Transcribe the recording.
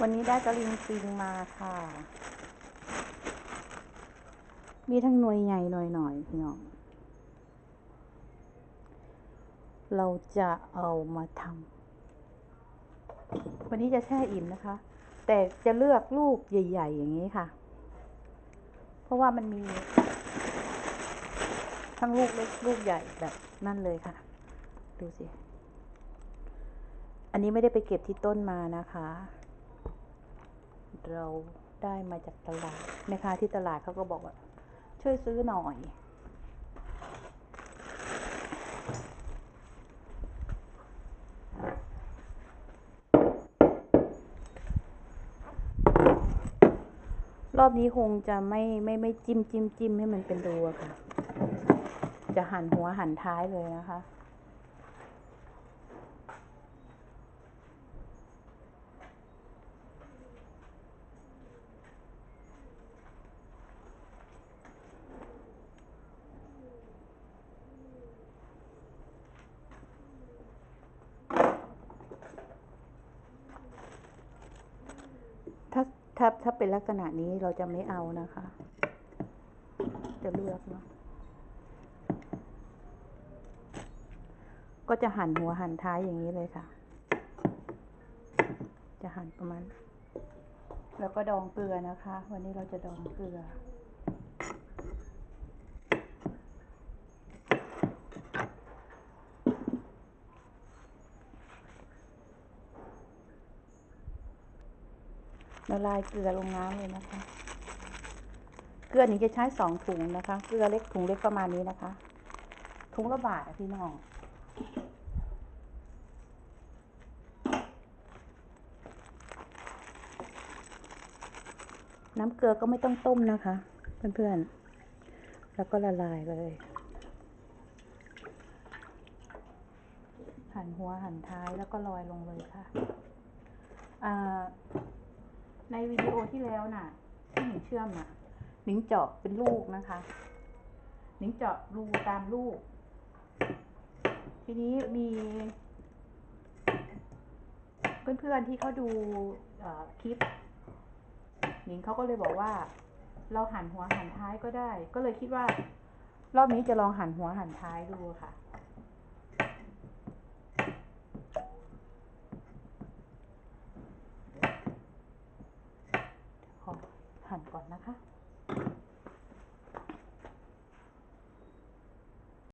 วันนี้ได้กระลิงปิงมาค่ะ มีทั้งหน่วยใหญ่หน่อยหน่อยพี่น้อง เราจะเอามาทำ วันนี้จะแช่อิ่มนะคะ แต่จะเลือกลูกใหญ่ ๆ อย่างนี้ค่ะ เพราะว่ามันมี ทั้งลูกเล็กลูกใหญ่แบบนั่นเลยค่ะ ดูสิ อันนี้ไม่ได้ไปเก็บที่ต้นมานะคะ เราได้มาจากตลาดแม่ค้าที่ตลาดเขาก็บอกว่า ช่วยซื้อหน่อยรอบนี้คงจะไม่ไม่ไม่จิ้มจิ้มจิ้มให้มันเป็นรูอะค่ะ จะหั่นหัวหั่นท้ายเลยนะคะ ถ้าถ้าถ้าเป็นลักษณะนี้เราจะไม่เอานะคะ จะเลือกเนาะก็จะหั่นหัวหั่นท้ายอย่างนี้เลยค่ะ จะหั่นประมาณ แล้วก็ดองเกลือนะคะ วันนี้เราจะดองเกลือ ละลายเกลือลงน้ำเลยนะคะ เกลือนี้จะใช้สองถุงนะคะ เกลือเล็กถุงเล็กประมาณนี้นะคะ ถุงละบาทอะพี่น้องน้ำเกลือก็ไม่ต้องต้มนะคะ เพื่อนๆ แล้วก็ละลายเลย หั่นหัวหั่นท้ายแล้วก็ลอยลงเลยค่ะ วิดีโอที่แล้วน่ะ ที่หนิงเชื่อมน่ะหนิงเจาะเป็นลูกนะคะหนิงเจาะรูตามลูก ทีนี้มี เพื่อนๆที่เขาดูคลิปหนิงเขาก็เลยบอกว่า เราหันหัวหันท้ายก็ได้ ก็เลยคิดว่า รอบนี้จะลองหันหัวหันท้ายดูค่ะ หั่นก่อนนะคะ